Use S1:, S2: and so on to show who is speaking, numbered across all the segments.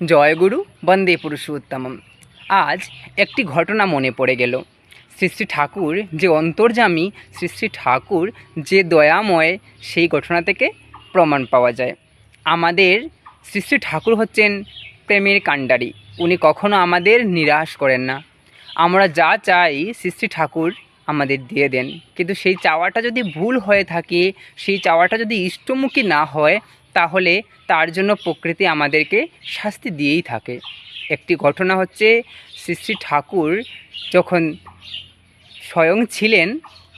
S1: জয়গুরু বন্দে পুরুষোত্তমম। আজ একটি ঘটনা মনে পড়ে গেল। শ্রী শ্রী ঠাকুর যে অন্তর্যামী, শ্রী শ্রী ঠাকুর যে দয়াময়, সেই ঘটনা থেকে প্রমাণ পাওয়া যায়। আমাদের শ্রী শ্রী ঠাকুর হচ্ছেন প্রেমের কাণ্ডারি। উনি কখনো আমাদের নিরাশ করেন না। আমরা যা চাই শ্রী শ্রী ঠাকুর আমাদের দিয়ে দেন। কিন্তু সেই চাওয়াটা যদি ভুল হয়ে থাকে, সেই চাওয়াটা যদি ইষ্টমুখী না হয় তাহলে তার জন্য প্রকৃতি আমাদেরকে শাস্তি দিয়েই থাকে। একটি ঘটনা হচ্ছে শ্রী শ্রী ঠাকুর যখন স্বয়ং ছিলেন,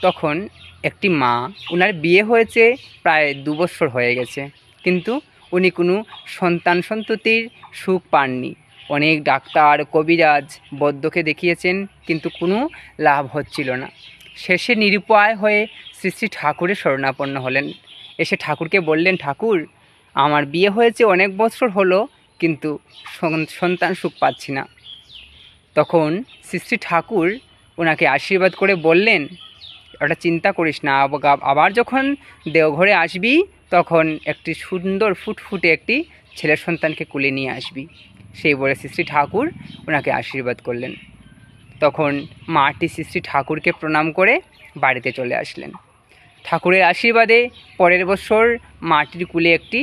S1: তখন একটি মা ওনার বিয়ে হয়েছে প্রায় দু বছর হয়ে গেছে। কিন্তু উনি কোনো সন্তান সন্ততির সুখ পাননি। অনেক ডাক্তার, কবিরাজ, বৈদ্যকে দেখিয়েছেন, কিন্তু কোনো লাভ হচ্ছিল না। শেষে নিরুপায় হয়ে শ্রী শ্রী ঠাকুরের শরণাপন্ন হলেন। এসে ঠাকুরকে বললেন, ঠাকুর আমার বিয়ে হয়েছে অনেক বছর হলো, কিন্তু সন- সন্তান সুখ পাচ্ছি না। তখন শ্রী ঠাকুর ওনাকে আশীর্বাদ করে বললেন ওটা চিন্তা করিস না আবার যখন দেওঘরে আসবি, তখন একটি সুন্দর ফুটফুটে একটি ছেলে সন্তানকে কুলে নিয়ে আসবি। সেই বলে শ্রী ঠাকুর ওনাকে আশীর্বাদ করলেন। তখন মাটি শ্রী ঠাকুরকে প্রণাম করে বাড়িতে চলে আসলেন। ঠাকুরের আশীর্বাদে পরের বছর মাটির কুলে একটি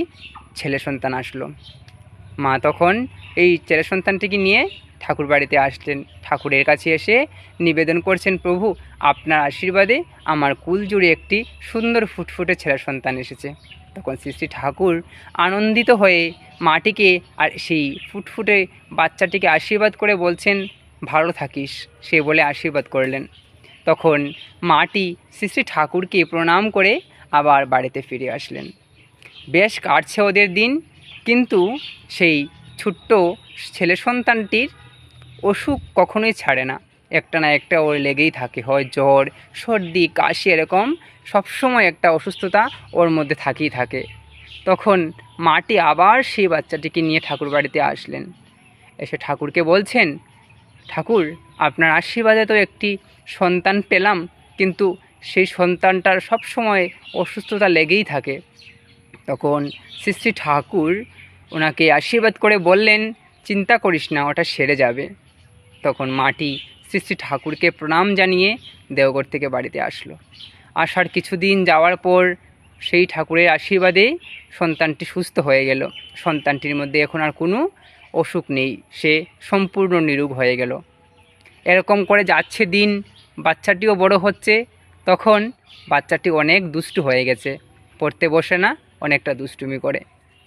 S1: ছেলে সন্তান আসলো। মা তখন এই ছেলে সন্তানটিকে নিয়ে ঠাকুর বাড়িতে আসলেন। ঠাকুরের কাছে এসে নিবেদন করছেন, প্রভু, আপনার আশীর্বাদে আমার কুল জুড়ে একটি সুন্দর ফুটফুটে ছেলে সন্তান এসেছে। তখন শ্রী শ্রী ঠাকুর আনন্দিত হয়ে মাটিকে আর সেই ফুটফুটে বাচ্চাটিকে আশীর্বাদ করে বলছেন, ভালো থাকিস। সে বলে আশীর্বাদ করলেন। তখন মাটি শ্রী শ্রী ঠাকুরকে প্রণাম করে আবার বাড়িতে ফিরে আসলেন। বেশ কাটছে ওদের দিন, কিন্তু সেই ছোট্ট ছেলে সন্তানটির অসুখ কখনোই ছাড়ে না। একটা না একটা ওর লেগেই থাকে, হয় জ্বর, সর্দি, কাশি এরকম সবসময় একটা অসুস্থতা ওর মধ্যে থাকেই থাকে। তখন মাটি আবার সেই বাচ্চাটিকে নিয়ে ঠাকুর বাড়িতে আসলেন। এসে ঠাকুরকে বলছেন ঠাকুর, আপনার আশীর্বাদে তো একটি সন্তান পেলাম, কিন্তু সেই সন্তানটার সব সময় অসুস্থতা লেগেই থাকে। তখন শ্রী শ্রী ঠাকুর ওনাকে আশীর্বাদ করে বললেন, চিন্তা করিস না, ওটা সেরে যাবে। তখন মাটি শ্রী শ্রী ঠাকুরকে প্রণাম জানিয়ে দেওঘর থেকে বাড়িতে আসলো। আসার কিছুদিন যাওয়ার পর সেই ঠাকুরের আশীর্বাদে সন্তানটি সুস্থ হয়ে গেল। সন্তানটির মধ্যে এখন আর কোনো অসুখ নেই, সে সম্পূর্ণ নিরোগ হয়ে গেল। এরকম করে যাচ্ছে দিন, বাচ্চাটিও বড় হচ্ছে, তখন বাচ্চাটি অনেক দুষ্টু হয়ে গেছে, পড়তে বসে না, অনেকটা দুষ্টুমি করে।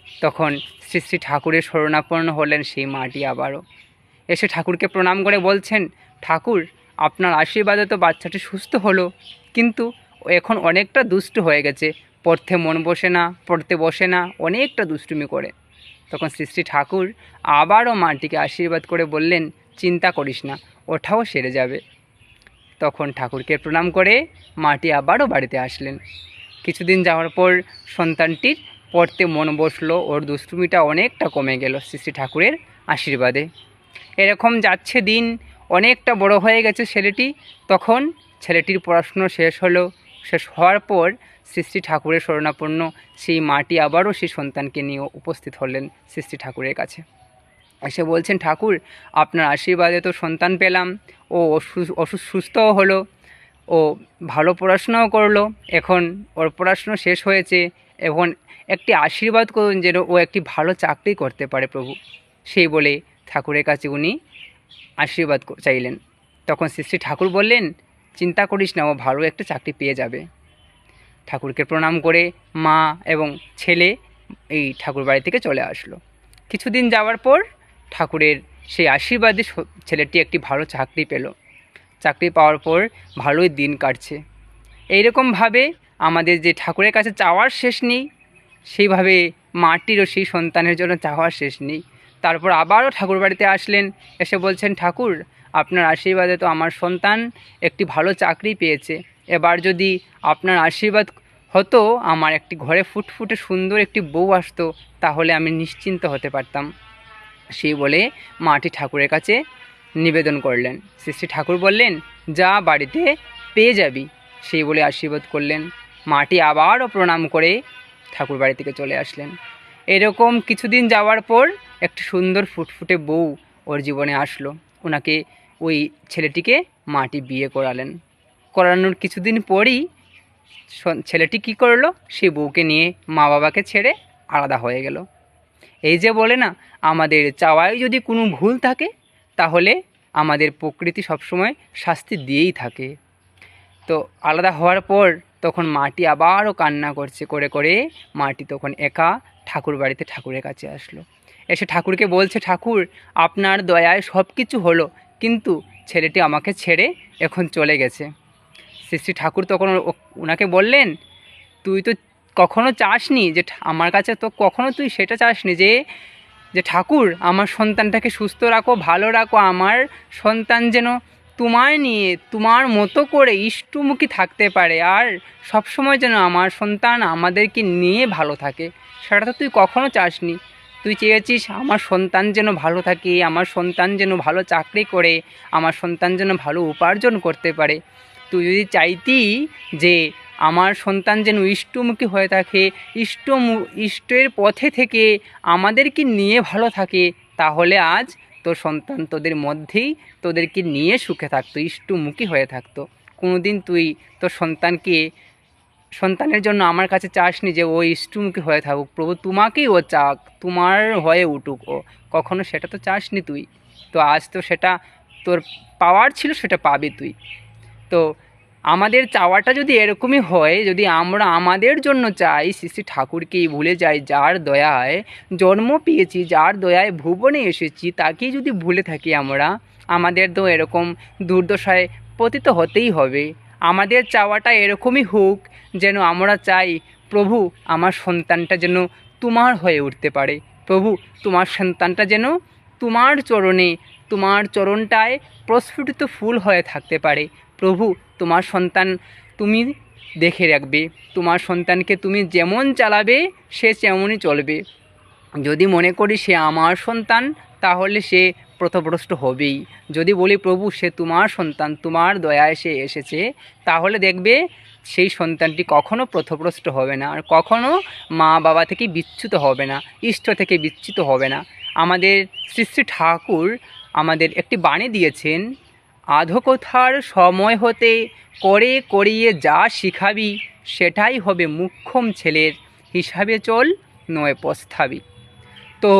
S1: তখন শ্রী শ্রী ঠাকুরের শরণাপন্ন হলেন সেই মাটি আবারও। এসে ঠাকুরকে প্রণাম করে বলছেন, ঠাকুর, আপনার আশীর্বাদে তো বাচ্চাটি সুস্থ হলো, কিন্তু এখন অনেকটা দুষ্টু হয়ে গেছে, পড়তে মন বসে না, পড়তে বসে না, অনেকটা দুষ্টুমি করে। তখন শ্রী শ্রী ঠাকুর আবারও মাটিকে আশীর্বাদ করে বললেন, চিন্তা করিস না, ওঠাও সেরে যাবে। তখন ঠাকুরকে প্রণাম করে মাটি আবারও বাড়িতে আসলেন। কিছুদিন যাওয়ার পর সন্তানটির পড়তে মন বসল, ওর দুষ্টুমিটা অনেকটা কমে গেল শ্রী শ্রী ঠাকুরের আশীর্বাদে। এরকম যাচ্ছে দিন, অনেকটা বড় হয়ে গেছে ছেলেটি। তখন ছেলেটির পড়াশুনো শেষ হলো। শেষ হওয়ার পর শ্রী শ্রী ঠাকুরের শরণাপন্ন সেই মাটি আবারও সেই সন্তানকে নিয়ে উপস্থিত হলেন শ্রী শ্রী ঠাকুরের কাছে। এসে বলছেন, ঠাকুর, আপনার আশীর্বাদে তো সন্তান পেলাম। ও অসু- সুস্থও হলো। ও ভালো পড়াশোনাও করল। এখন ওর পড়াশুনো শেষ হয়েছে। এখন একটি আশীর্বাদ করুন যেন ও একটি ভালো চাকরি করতে পারে প্রভু। সেই বলে ঠাকুরের কাছে উনি আশীর্বাদ চাইলেন। তখন শ্রী শ্রী ঠাকুর বললেন, চিন্তা করিস না, ও ভালো একটা চাকরি পেয়ে যাবে। ঠাকুরকে প্রণাম করে মা এবং ছেলে এই ঠাকুর বাড়ি থেকে চলে আসলো। কিছুদিন যাওয়ার পর ঠাকুরের সেই আশীর্বাদে ছেলেটি একটি ভালো চাকরি পেল। চাকরি পাওয়ার পর ভালোই দিন কাটছে। এইরকমভাবে আমাদের যে ঠাকুরের কাছে চাওয়ার শেষ নেই, সেইভাবে মাটিরও সেই সন্তানের জন্য চাওয়ার শেষ নেই। তারপর আবারও ঠাকুর বাড়িতে আসলেন, এসে বলছেন, ঠাকুর, আপনার আশীর্বাদে তো আমার সন্তান একটি ভালো চাকরি পেয়েছে। এবার যদি আপনার আশীর্বাদ হতো, আমার একটি ঘরে ফুটফুটে সুন্দর একটি বউ আসতো, তাহলে আমি নিশ্চিন্ত হতে পারতাম। সেই বলে মাটি ঠাকুরের কাছে নিবেদন করলেন। শ্রী ঠাকুর বললেন, যা বাড়িতে পেয়ে যাবি। সেই বলে আশীর্বাদ করলেন। মাটি আবারও প্রণাম করে ঠাকুর বাড়ি থেকে চলে আসলেন। এরকম কিছুদিন যাওয়ার পর একটি সুন্দর ফুটফুটে বউ ওর জীবনে আসলো। ওনাকে ওই ছেলেটিকে মাটি বিয়ে করালেন। করানোর কিছুদিন পরই ছেলেটি কী করল? সে বউকে নিয়ে মা বাবাকে ছেড়ে আলাদা হয়ে গেল। এই যে বলে না, আমাদের চাওয়ায় যদি কোনো ভুল থাকে, তাহলে আমাদের প্রকৃতি সবসময় শাস্তি দিয়েই থাকে। তো আলাদা হওয়ার পর তখন মাটি আবারও কান্না করছে, করে করে মাটি তখন একা ঠাকুর বাড়িতে ঠাকুরের কাছে আসলো। এসে ঠাকুরকে বলছে, ঠাকুর, আপনার দয়ায় সব কিছু হলো, কিন্তু ছেলেটি আমাকে ছেড়ে এখন চলে গেছে। শ্রী শ্রী ঠাকুর তখন ওনাকে বললেন, তুই তো কখনো চাসনি যে আমার কাছে তো কখনো তুই সেটা চাসনি যে যে ঠাকুর, আমার সন্তানটাকে সুস্থ রাখো, ভালো রাখো, আমার সন্তান যেন তোমার নিয়ে, তোমার মতো করে ইষ্টমুখী থাকতে পারে আর সবসময় যেন আমার সন্তান আমাদেরকে নিয়ে ভালো থাকে। সেটা তো তুই কখনো চাসনি। তুই চেয়েছিস আমার সন্তান যেন ভালো থাকে, আমার সন্তান যেন ভালো চাকরি করে, আমার সন্তান যেন ভালো উপার্জন করতে পারে। তুই যদি চাইতি যে আমার সন্তান যেন ইষ্টমুখী হয়ে থাকে ইষ্ট ইষ্টের পথে থেকে আমাদেরকে নিয়ে ভালো থাকে, তাহলে আজ তোর সন্তান তোদের মধ্যেই তোদেরকে নিয়ে সুখে থাকতো, ইষ্টমুখী হয়ে থাকতো। কোনোদিন তুই তোর সন্তানকে, সন্তানের জন্য আমার কাছে চাসনি যে ও ইষ্টমুখী হয়ে থাকুক, প্রভু তোমাকেই ও চাক, তোমার হয়ে উঠুক ও। কখনো সেটা তো চাসনি তুই। তো আজ তো সেটা তোর পাওয়ার ছিল, সেটা পাবি তুই। তো আমাদের চাওয়াটা যদি এরকমই হয়, যদি আমরা আমাদের জন্য চাই, শ্রী শ্রী ঠাকুরকেই ভুলে যাই, যার দয়ায় জন্ম পেয়েছি, যার দয়ায় ভুবনে এসেছি, তাকেই যদি ভুলে থাকি আমরা, আমাদের তো এরকম দুর্দশায় পতিত হতেই হবে। আমাদের চাওয়াটা এরকমই হোক যেন আমরা চাই, প্রভু, আমার সন্তানটা যেন তোমার হয়ে উঠতে পারে। প্রভু, তোমার সন্তানটা যেন তোমার চরণে তোমার চরণটায় প্রস্ফুটিত ফুল হয়ে থাকতে পারে। প্রভু, তোমার সন্তান তুমি দেখে রাখবে। তোমার সন্তানকে তুমি যেমন চালাবে, সে তেমনই চলবে। যদি মনে করি সে আমার সন্তান, তাহলে সে প্রথভ্রষ্ট হবেই। যদি বলি, প্রভু, সে তোমার সন্তান, তোমার দয়ায় সে এসেছে, তাহলে দেখবে সেই সন্তানটি কখনো প্রথভ্রষ্ট হবে না। আর কখনো মা বাবা থেকে বিচ্যুত হবে না, ইষ্ট থেকে বিচ্যুত হবে না। আমাদের শ্রী শ্রী ঠাকুর আমাদের একটি বাণী দিয়েছেন, আধকথার সময় হতে করে করিয়ে যা শিখাবি, সেটাই হবে মুখ্যম ছেলের হিসাবে চল, নয় পস্থাবি তো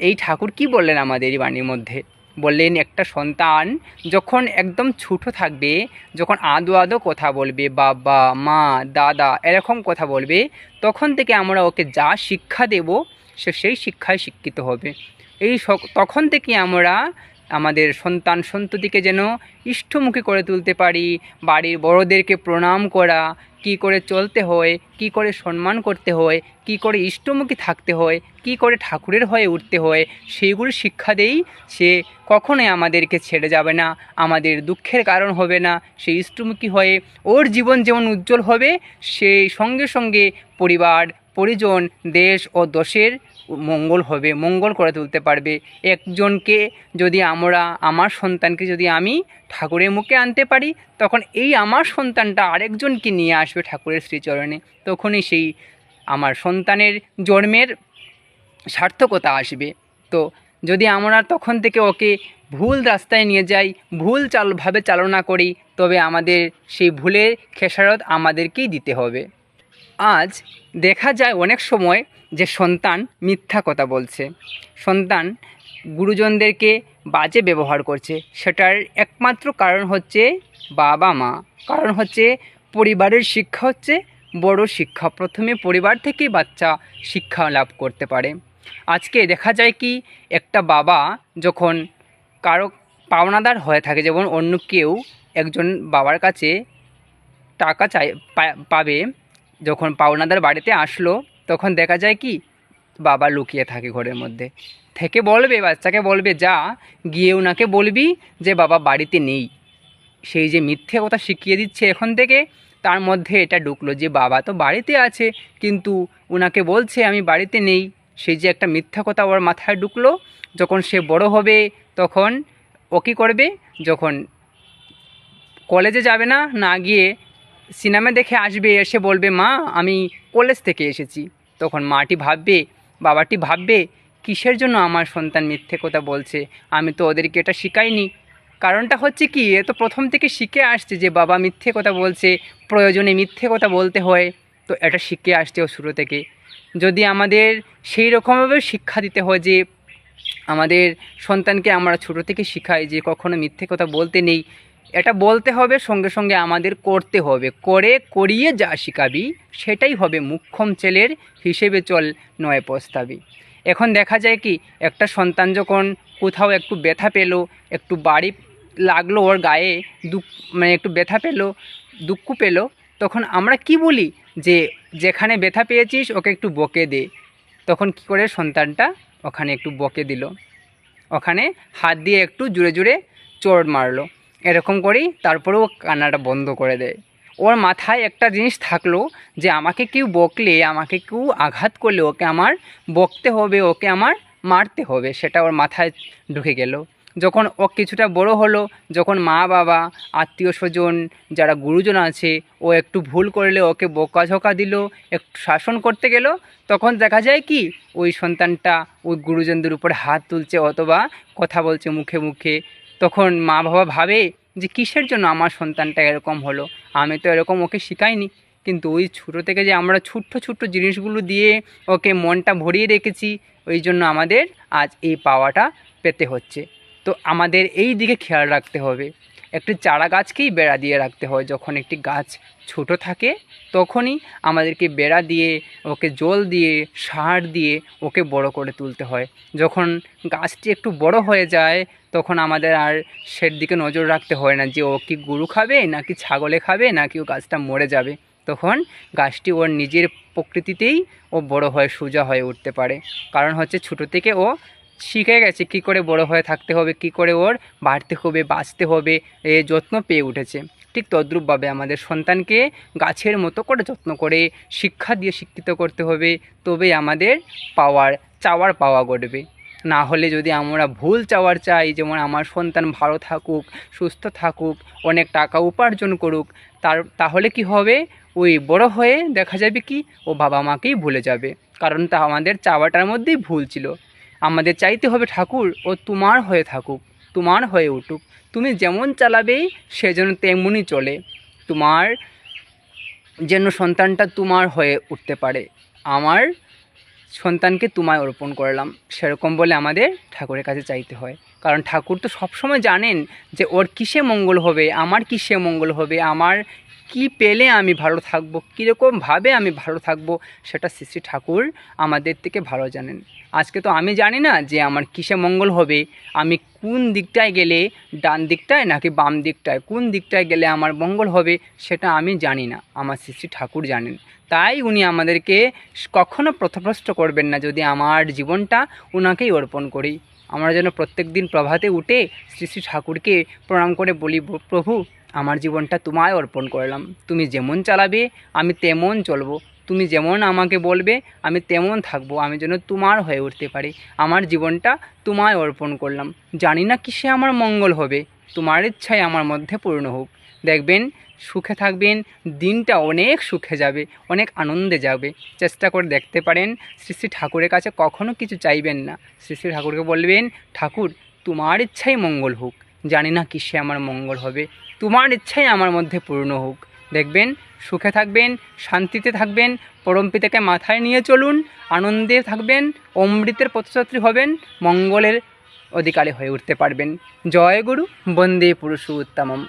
S1: এই ঠাকুর কি বললেন আমাদের এই বাণীর মধ্যে? বললেন, একটা সন্তান যখন একদম ছোটো থাকবে, যখন আদো আদো কথা বলবে, বাবা, মা, দাদা এরকম কথা বলবে, তখন থেকে আমরা ওকে যা শিক্ষা দেব, সে সেই শিক্ষায় শিক্ষিত হবে। এই তখন থেকে আমরা আমাদের সন্তান সন্ততিকে যেন ইষ্টমুখী করে তুলতে পারি, বাড়ির বড়োদেরকে প্রণাম করা, কি করে চলতে হয়, কি করে সম্মান করতে হয়, কি করে ইষ্টমুখী থাকতে হয়, কি করে ঠাকুরের হয়ে উঠতে হয়, সেইগুলো শিক্ষা দেই সে কখনোই আমাদেরকে ছেড়ে যাবে না, আমাদের দুঃখের কারণ হবে না, সে ইষ্টমুখী হয়ে ওর জীবন যেমন উজ্জ্বল হবে, সেই সঙ্গে সঙ্গে পরিবার, পরিজন, দেশ ও দশের মঙ্গল হবে, মঙ্গল করে তুলতে পারবে। একজনকে যদি আমরা, আমার সন্তানকে যদি আমি ঠাকুরের মুখে আনতে পারি, তখন এই আমার সন্তানটা আরেকজনকে নিয়ে আসবে ঠাকুরের শ্রীচরণে। তখনই সেই আমার সন্তানের জন্মের সার্থকতা আসবে। তো যদি আমরা তখন থেকে ওকে ভুল রাস্তায় নিয়ে যাই, ভুল চালভাবে চালনা করি, তবে আমাদের সেই ভুলের খেসারত আমাদেরকেই দিতে হবে। আজ দেখা যায় অনেক সময় যে সন্তান মিথ্যা কথা বলছে। সন্তান গুরুজনদেরকে বাজে ব্যবহার করছে। সেটার একমাত্র কারণ হচ্ছে বাবা মা। কারণ হচ্ছে পরিবারের শিক্ষা হচ্ছে বড় শিক্ষা। প্রথমে পরিবার থেকেই বাচ্চা শিক্ষা লাভ করতে পারে। আজকে দেখা যায় কি, একটা বাবা যখন কারও পাওনাদার হয়ে থাকে, যেমন অন্য কেউ একজন বাবার কাছে টাকা চাই পাবে, যখন পাওনাদার বাড়িতে আসলো তখন দেখা যায় কি, বাবা লুকিয়ে থাকে ঘরের মধ্যে। থেকে বলবে, বাচ্চাকে বলবে, যা, গিয়ে ওনাকে বলবি যে বাবা বাড়িতে নেই। সেই যে মিথ্যে কথা শিখিয়ে দিচ্ছে এখন থেকে, তার মধ্যে এটা ঢুকলো যে বাবা তো বাড়িতে আছে, কিন্তু ওনাকে বলছে, আমি বাড়িতে নেই। সেই যে একটা মিথ্যা কথা ওর মাথায় ঢুকলো, যখন সে বড় হবে, তখন ও কী করবে? যখন কলেজে যাবে না না গিয়ে সিনেমা দেখে আসবে, এসে বলবে, মা, আমি কলেজ থেকে এসেছি। তখন মাটি ভাববে, বাবাটি ভাববে, কিসের জন্য আমার সন্তান মিথ্যে কথা বলছে? আমি তো ওদেরকে এটা শিখাইনি। কারণটা হচ্ছে কি, এ তো প্রথম থেকে শিখে আসছে যে বাবা মিথ্যে কথা বলছে, প্রয়োজনে মিথ্যে কথা বলতে হয়। তো এটা শিখে আসছে ও শুরু থেকে। যদি আমাদের সেই রকমভাবে শিক্ষা দিতে হয় যে আমাদের সন্তানকে আমরা ছোট থেকে শিখাই যে কখনো মিথ্যে কথা বলতে নেই এটা বলতে হবে, সঙ্গে সঙ্গে আমাদের করতে হবে। করে করিয়ে যা শিখাবি, সেটাই হবে মুখ্যম ছেলের হিসেবে চল নয় প্রস্তাবি এখন দেখা যায় কি, একটা সন্তান যখন কোথাও একটু ব্যথা পেল, একটু বাড়ি লাগল ওর গায়ে, দুঃখ মানে একটু ব্যথা পেল, দুঃখ পেল, তখন আমরা কি বলি? যে যেখানে ব্যথা পেয়েছিস, ওকে একটু বকে দে। তখন কি করে সন্তানটা? ওখানে একটু বকে দিল। ওখানে হাত দিয়ে একটু জুড়ে জুড়ে চোর মারলো। এরকম করেই ও কান্নাটা বন্ধ করে দেয়। ওর মাথায় একটা জিনিস থাকল যে, আমাকে কেউ বকলে, আমাকে কেউ আঘাত করলে ওকে আমার বকতে হবে, ওকে আমার মারতে হবে। সেটা ওর মাথায় ঢুকে গেল। যখন ও কিছুটা বড় হলো, যখন মা, বাবা, আত্মীয় স্বজন, যারা গুরুজন আছে, ও একটু ভুল করলে ওকে বকাঝকা দিল, একটু শাসন করতে গেল, তখন দেখা যায় কি, ওই সন্তানটা ওই গুরুজনদের উপরে হাত তুলছে অথবা কথা বলছে মুখে মুখে। তখন মা বাবা ভাবে যে কিসের জন্য আমার সন্তানটা এরকম হলো? আমি তো এরকম ওকে শিখাইনি। কিন্তু ওই ছোটো থেকে যে আমরা ছোট্ট ছোট্ট জিনিসগুলো দিয়ে ওকে মনটা ভরিয়ে রেখেছি, ওই জন্য আমাদের আজ এই পাওয়াটা পেতে হচ্ছে। তো আমাদের এই দিকে খেয়াল রাখতে হবে। একটি চারা গাছকেই বেড়া দিয়ে রাখতে হয়। যখন একটি গাছ ছোট থাকে, তখনই আমাদেরকে বেড়া দিয়ে, ওকে জল দিয়ে, সার দিয়ে ওকে বড় করে তুলতে হয়। যখন গাছটি একটু বড় হয়ে যায়, তখন আমাদের আর সের দিকে নজর রাখতে হয় না যে ও কি গরু খাবে, নাকি ছাগলে খাবে, নাকি ও গাছটা মরে যাবে। তখন গাছটি ওর নিজের প্রকৃতিতেই ও বড় হয়ে সোজা হয়ে উঠতে পারে। কারণ হচ্ছে ছোটো থেকে ও শিখে গেছে কি করে বড় হয়ে থাকতে হবে, কি করে ওর বাড়তে হবে, বাঁচতে হবে, এ যত্ন পেয়ে উঠেছে। ঠিক তদ্রূপভাবে আমাদের সন্তানকে গাছের মতো করে যত্ন করে শিক্ষা দিয়ে শিক্ষিত করতে হবে, তবেই আমাদের পাওয়ার, চাওয়ার পাওয়া ঘটবে। না হলে যদি আমরা ভুল চাওয়ার চাই, যেমন আমার সন্তান ভালো থাকুক, সুস্থ থাকুক, অনেক টাকা উপার্জন করুক, তার, তাহলে কি হবে? ওই বড় হয়ে দেখা যাবে কি, ও বাবা মাকেই ভুলে যাবে। কারণ তা আমাদের চাওয়াটার মধ্যেই ভুল ছিল। আমাদের চাইতে হবে ঠাকুর ও তোমার হয়ে থাকুক, তোমার হয়ে উঠুক। তুমি যেমন চালাবে, সে যেন তেমনই চলে। তোমার যেন সন্তানটা তোমার হয়ে উঠতে পারে। আমার সন্তানকে তোমায় অর্পণ করলাম। সেরকম বলে আমাদের ঠাকুরের কাছে চাইতে হয়। কারণ ঠাকুর তো সবসময় জানেন যে ওর কিসে মঙ্গল হবে, আমার কিসে মঙ্গল হবে, আমার কি পেলে আমি ভালো থাকব? কীরকমভাবে আমি ভালো থাকব? সেটা শ্রী ঠাকুর আমাদের থেকে ভালো জানেন। আজকে তো আমি জানি না যে আমার কিসে মঙ্গল হবে। আমি কোন দিকটায় গেলে ডান দিকটায় নাকি বাম দিকটায়? কোন দিকটায় গেলে আমার মঙ্গল হবে? সেটা আমি জানি না। আমার শ্রী শ্রী ঠাকুর জানেন। তাই উনি আমাদেরকে কখনো প্রথভ্রষ্ট করবেন না যদি আমার জীবনটা ওনাকেই অর্পণ করি। আমরা যেন প্রত্যেক দিন প্রভাতে উঠে শ্রী শ্রী ঠাকুরকে প্রণাম করে বলি, প্রভু আমার জীবনটা তোমায় অর্পণ করলাম। তুমি যেমন চালাবে, আমি তেমন চলবো। তুমি যেমন আমাকে বলবে, আমি তেমন থাকব। আমি যেন তোমার হয়ে উঠতে পারি। আমার জীবনটা তোমায় অর্পণ করলাম। জানি না কিসে আমার মঙ্গল হবে। তোমার ইচ্ছাই আমার মধ্যে পূর্ণ হোক। দেখবেন, সুখে থাকবেন, দিনটা অনেক সুখে যাবে, অনেক আনন্দে যাবে। চেষ্টা করে দেখতে পারেন, শ্রী শ্রী ঠাকুরের কাছে কখনো কিছু চাইবেন না। শ্রী শ্রী ঠাকুরকে বলবেন, ঠাকুর, তোমার ইচ্ছাই মঙ্গল হোক। জানি না কিসে আমার মঙ্গল হবে। তোমার ইচ্ছাই আমার মধ্যে পূর্ণ হোক। দেখবেন, সুখে থাকবেন, শান্তিতে থাকবেন, পরমপিতাকে মাথায় নিয়ে চলুন, আনন্দে থাকবেন, অমৃতের পথযাত্রী হবেন, মঙ্গলের অধিকারী হয়ে উঠতে পারবেন। জয় গুরু, বন্দে পুরুষ উত্তমম